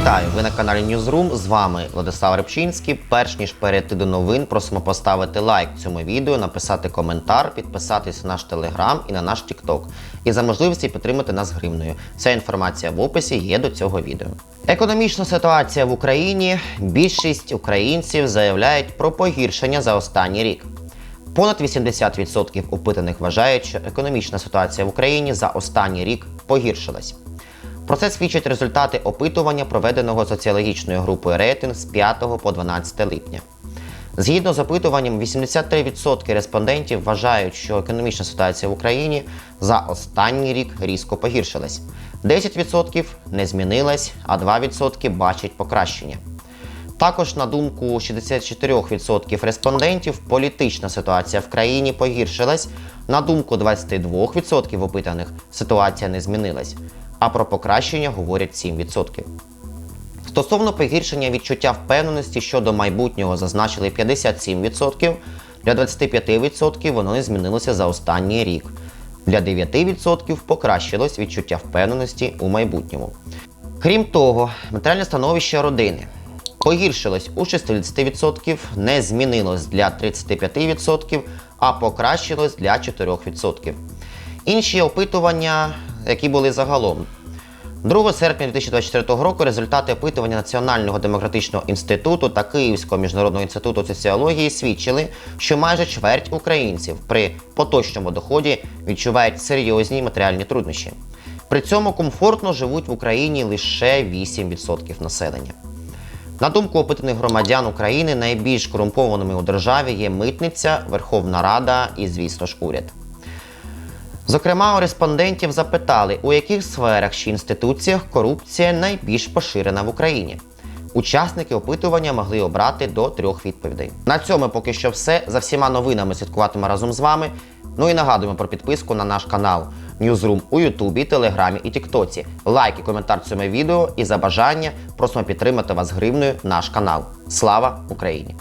Вітаю! Ви на каналі Newsroom. З вами Владислав Рибчинський. Перш ніж перейти до новин, просимо поставити лайк цьому відео, написати коментар, підписатись на наш телеграм і на наш Тікток. І за можливості підтримати нас гривною. Вся інформація в описі є до цього відео. Економічна ситуація в Україні. Більшість українців заявляють про погіршення за останній рік. Понад 80% опитаних вважають, що економічна ситуація в Україні за останній рік погіршилась. Про це свідчать результати опитування, проведеного соціологічною групою рейтинг з 5 по 12 липня. Згідно з опитуванням, 83% респондентів вважають, що економічна ситуація в Україні за останній рік різко погіршилась. 10% не змінилась, а 2% бачать покращення. Також, на думку 64% респондентів, політична ситуація в країні погіршилась. На думку 22% опитаних, ситуація не змінилась. А про покращення говорять 7%. Стосовно погіршення відчуття впевненості щодо майбутнього зазначили 57%, для 25% воно не змінилося за останній рік. Для 9% покращилось відчуття впевненості у майбутньому. Крім того, матеріальне становище родини погіршилось у 60%, не змінилось для 35%, а покращилось для 4%. Інші опитування, які були загалом. 2 серпня 2024 року результати опитування Національного демократичного інституту та Київського міжнародного інституту соціології свідчили, що майже чверть українців при поточному доході відчувають серйозні матеріальні труднощі. При цьому комфортно живуть в Україні лише 8% населення. На думку опитаних громадян України, найбільш корумпованими у державі є митниця, Верховна Рада і, звісно ж, уряд. Зокрема, у респондентів запитали, у яких сферах чи інституціях корупція найбільш поширена в Україні. Учасники опитування могли обрати до трьох відповідей. На цьому поки що все. За всіма новинами слідкуватиме разом з вами. Ну і нагадуємо про підписку на наш канал Newsroom у Ютубі, Телеграмі і Тіктоці. Лайк і коментар цьому відео і за бажання просимо підтримати вас гривною наш канал. Слава Україні!